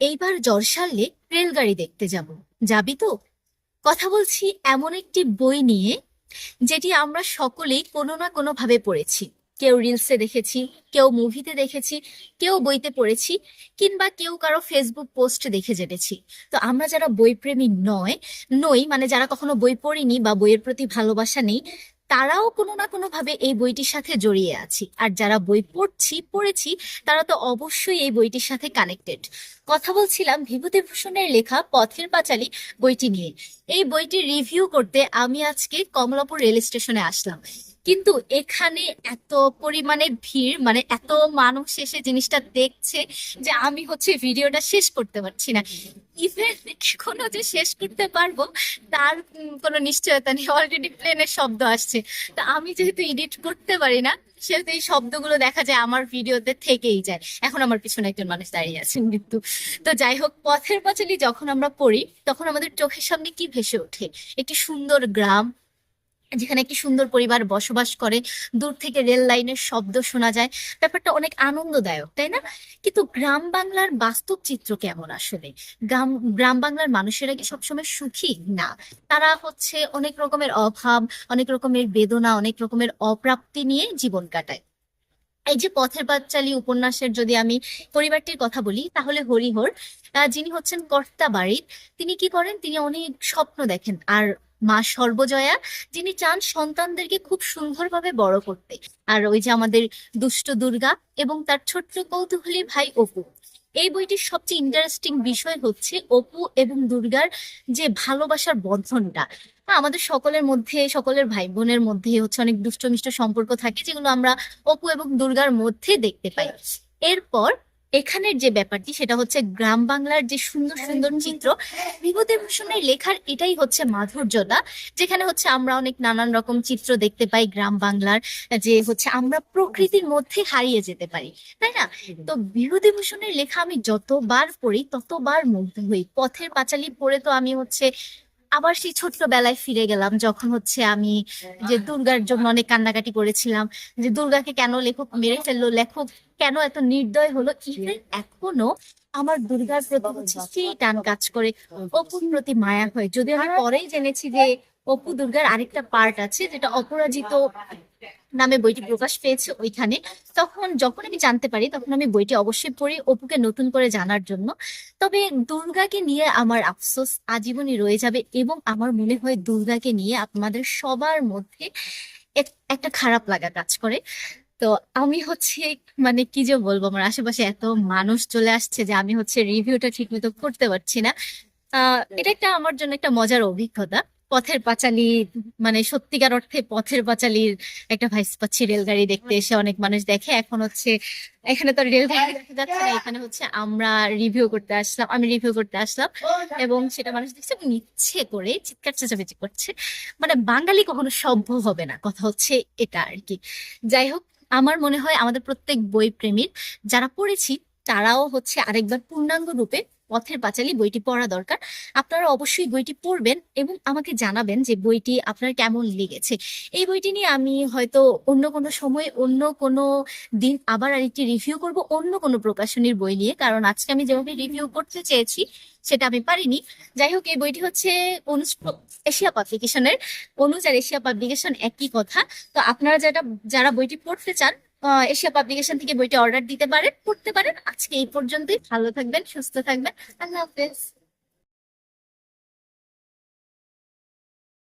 এইবার জ্বর সারলে রেলগাড়ি দেখতে যাব। যাবি তো? কথা বলছি এমন একটি বই নিয়ে, যেটি আমরা সকলেই কোনো না কোনো ভাবে পড়েছি। কেউ রিলসে দেখেছি, কেউ মুভিতে দেখেছি, কেউ বইতে পড়েছি, কিংবা কেউ কারও ফেসবুক পোস্ট দেখে জেনেছি। তো আমরা যারা বইপ্রেমী নয়, নই মানে যারা কখনো বই পড়িনি বা বইয়ের প্রতি ভালোবাসা নেই তারাও কোনো না কোনো ভাবে এই বইটির সাথে জড়িয়ে আছি। আর যারা বই পড়ছি, পড়েছি, তারা তো অবশ্যই এই বইটির সাথে কানেক্টেড কথা বলছিলাম বিভূতিভূষণের লেখা পথের পাঁচালী বইটি নিয়ে। এই বইটি রিভিউ করতে আমি আজকে কমলাপুর রেল স্টেশনে আসলাম। কিন্তু এখানে এত পরিমাণে ভিড় মানে এত মানুষ এসে জিনিসটা দেখছে যে আমি হচ্ছে ভিডিওটা শেষ করতে পারছি না। ইভেন কোনো যে শেষ করতে পারব, তার কোনো নিশ্চয়তা নেই। অলরেডি প্লেনের শব্দ আসছে। তা আমি যেহেতু এডিট করতে পারি না, সেহেতু এই শব্দগুলো দেখা যায় আমার ভিডিওতে থেকেই যায়। এখন আমার পিছনে একজন মানুষ দাঁড়িয়ে আছেন কিন্তু। তো যাই হোক, পথের পাঁচালী যখন আমরা পড়ি, তখন আমাদের চোখের সামনে কি ভেসে ওঠে? একটি সুন্দর গ্রাম যেখানে একটি সুন্দর পরিবার বসবাস করে, দূর থেকে রেল লাইনের শব্দ শোনা যায়। ব্যাপারটা অনেক আনন্দদায়ক, তাই না? কিন্তু গ্রাম বাংলার বাস্তব চিত্র কেমন আসলে? গ্রাম গ্রাম বাংলার মানুষেরা কি সবসময় সুখী? না। তারা হচ্ছে অনেক রকমের অভাব, অনেক রকমের বেদনা, অনেক রকমের অপ্রাপ্তি নিয়ে জীবন কাটায়। এই যে পথের পাঁচালী উপন্যাসের যদি আমি পরিবারটির কথা বলি, তাহলে হরিহর যিনি হচ্ছেন কর্তা বাড়ির তিনি কি করেন? তিনি অনেক স্বপ্ন দেখেন। আর মা সর্বজয়া যিনি চান সন্তানদেরকে খুব সুন্দরভাবে বড় করতে। আর ওই যে আমাদের দুষ্ট দুর্গা এবং তার ছোট্ট কৌতূহলী ভাই অপু। এই বইটির সবচেয়ে ইন্টারেস্টিং বিষয় হচ্ছে অপু এবং দুর্গার যে ভালোবাসার বন্ধনটা। হ্যাঁ, আমাদের সকলের মধ্যে সকলের ভাই বোনের মধ্যে হচ্ছে অনেক দুষ্ট মিষ্ট সম্পর্ক থাকে যেগুলো আমরা অপু এবং দুর্গার মধ্যে দেখতে পাই। এরপর এখানের যে ব্যাপারটি সেটা হচ্ছে গ্রাম বাংলার যে সুন্দর সুন্দর চিত্র বিভূতিভূষণের লেখার এটাই হচ্ছে মাধুর্যতা যেখানে হচ্ছে আমরা অনেক নানান রকম চিত্র দেখতে পাই গ্রাম বাংলার যে হচ্ছে আমরা প্রকৃতির মধ্যে হারিয়ে যেতে পারি তাই না? তো বিভূতিভূষণের লেখা আমি যতবার পড়ি ততবার মুগ্ধ হই। পথের পাঁচালী পড়ে তো আমি হচ্ছে আবার সেই ছোট্টবেলায় ফিরে গেলাম যখন হচ্ছে আমি যে দুর্গার জন্য অনেক কান্নাকাটি করেছিলাম যে দুর্গাকে কেন লেখক মেরে ফেলল, লেখক কেন এত নির্দয় হলো? ইভেন এখনও আমার দুর্গার প্রতি হচ্ছে সেই টান কাজ করে, অপুর প্রতি মায়া হয়। যদি আমি পরেই জেনেছি যে অপু দুর্গার আরেকটা পার্ট আছে যেটা অপরাজিত নামে বইটি প্রকাশ পেয়েছে ওইখানে। তখন যখন আমি জানতে পারি, তখন আমি বইটি অবশ্যই পড়ি অপুকে নতুন করে জানার জন্য। তবে দুর্গাকে নিয়ে আমার আফসোস আজীবনই রয়ে যাবে এবং আমার মনে হয় দুর্গাকে নিয়ে আপনাদের সবার মধ্যে এক- একটা খারাপ লাগা কাজ করে। তো আমি হচ্ছে মানে কি যে বলব, আমার আশেপাশে এত মানুষ চলে আসছে যে আমি হচ্ছে রিভিউটা ঠিক মতো করতে পারছি না। এটা একটা আমার জন্য একটা মজার অভিজ্ঞতা। পথের পাঁচালী মানে সত্যিকার অর্থে পথের পাঁচালীর একটা ভাইস পাচ্ছি রেলগাড়ি দেখতে। এসে অনেক মানুষ দেখে। এখন হচ্ছে, এখানে তো রেলগাড়ি দেখা যাচ্ছে না। এখানে হচ্ছে আমরা রিভিউ করতে আসলাম, আমি রিভিউ করতে আসলাম এবং সেটা মানুষ দেখছে ইচ্ছে করে চিৎকার চেঁচামেচি করছে। মানে বাঙালি কখনো সভ্য হবে না। কথা হচ্ছে এটা আর কি। যাই হোক, আমার মনে হয় আমাদের প্রত্যেক বই প্রেমীর যারা পড়েছি, তারাও হচ্ছে আরেকবার পূর্ণাঙ্গ রূপে পথের পাঁচালী বইটি পড়া দরকার। আপনারা অবশ্যই বইটি পড়বেন এবং আমাকে জানাবেন যে বইটি আপনার কেমন লেগেছে। এই বইটি নিয়ে আমি হয়তো অন্য কোনো সময় অন্য কোনো দিন আবার আরেকটি রিভিউ করব অন্য কোনো প্রকাশনীর বই নিয়ে। কারণ আজকে আমি যেভাবে রিভিউ করতে চেয়েছি সেটা আমি পারিনি। যাই হোক, এই বইটি হচ্ছে অনুজ এশিয়া পাবলিকেশনের অনুজ আর এশিয়া পাবলিকেশন একই কথা। তো আপনারা যারা যারা বইটি পড়তে চান এশিয়া পাবলিকেশন থেকে বইটা অর্ডার দিতে পারেন, পড়তে পারেন। আজকে এই পর্যন্তই। ভালো থাকবেন, সুস্থ থাকবেন। আল্লাহ হাফেজ।